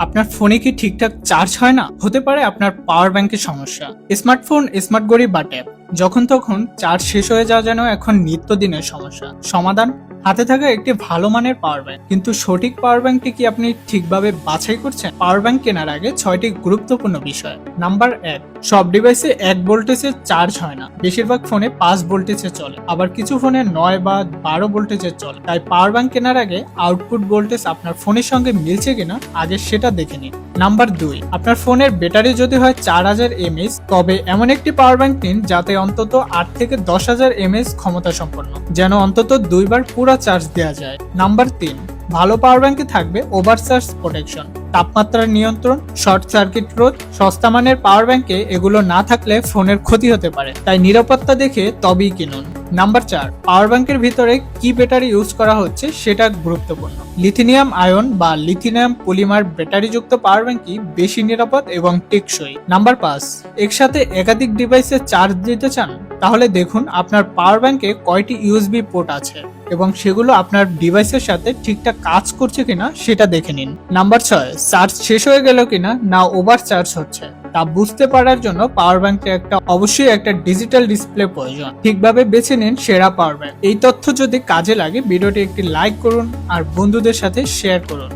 আপনার ফোনে কি ঠিকঠাক চার্জ হয় না? হতে পারে আপনার পাওয়ার ব্যাংকের সমস্যা। স্মার্টফোন স্মার্ট ঘড়ি বা ট্যাব যখন তখন চার্জ শেষ হয়ে যাওয়া যেন এখন নিত্যদিনের সমস্যা। সমাধান হাতে থাকা একটি ভালো মানের পাওয়ার ব্যাংক কিন্তু সঠিক পাওয়ার ব্যাংকটি কি আপনি ঠিকভাবে বাছাই করছেন? পাওয়ার ব্যাংক কেনার আগে ছয়টি গুরুত্বপূর্ণ বিষয়। নাম্বার এক, সব ডিভাইসে এক ভোল্টেজে চার্জ হয় না। বেশিরভাগ ফোনে পাঁচ ভোল্টেজে চলে। আবার কিছু ফোনে নয় বা বারো ভোল্টেজে চলে। তাই পাওয়ার ব্যাংক কেনার আগে আউটপুট ভোল্টেজ আপনার ফোনের সঙ্গে মিলছে কিনা, আগে সেটা দেখে নিন। নাম্বার দুই, আপনার ফোনের ব্যাটারি যদি হয় চার হাজার এমএস তবে এমন একটি পাওয়ার ব্যাংক নিন যাতে অন্তত আট থেকে দশ হাজার এমএস ক্ষমতা সম্পন্ন। যেন অন্তত দুইবার পুরো চার্জ দেওয়া যায়। নাম্বার তিন, ভালো পাওয়ার ব্যাংকে থাকবে ওভারচার্জ প্রোটেকশন তাপমাত্রার নিয়ন্ত্রণ শর্ট সার্কিট রোধ, সস্তা মানের পাওয়ার ব্যাংকে এগুলো না থাকলে ফোনের ক্ষতি হতে পারে। তাই নিরাপত্তা দেখে তবেই কিনুন। নাম্বার চার পাওয়ার ব্যাংকের ভিতরে কি ব্যাটারি ইউজ করা হচ্ছে সেটা গুরুত্বপূর্ণ। লিথিনিয়াম আয়ন বা লিথিনিয়াম পলিমার ব্যাটারিযুক্ত পাওয়ার ব্যাংকই বেশি নিরাপদ এবং টেকসই। নাম্বার পাঁচ, একসাথে একাধিক ডিভাইসে চার্জ দিতে চান? তাহলে দেখুন, আপনার পাওয়ার ব্যাংকে কয়টি ইউএসবি পোর্ট আছে এবং সেগুলো আপনার ডিভাইসের সাথে ঠিকঠাক কাজ করছে কিনা সেটা দেখে নিন। নাম্বার ছয় চার্জ শেষ হয়ে গেল কিনা না ওভার চার্জ হচ্ছে? তা বুঝতে পারার জন্য পাওয়ার ব্যাংকে একটা অবশ্যই একটা ডিজিটাল ডিসপ্লে প্রয়োজন। ঠিকভাবে বেছে নিন সেরা পাওয়ার ব্যাংক এই তথ্য যদি কাজে লাগে ভিডিওটি একটি লাইক করুন আর বন্ধুদের সাথে শেয়ার করুন।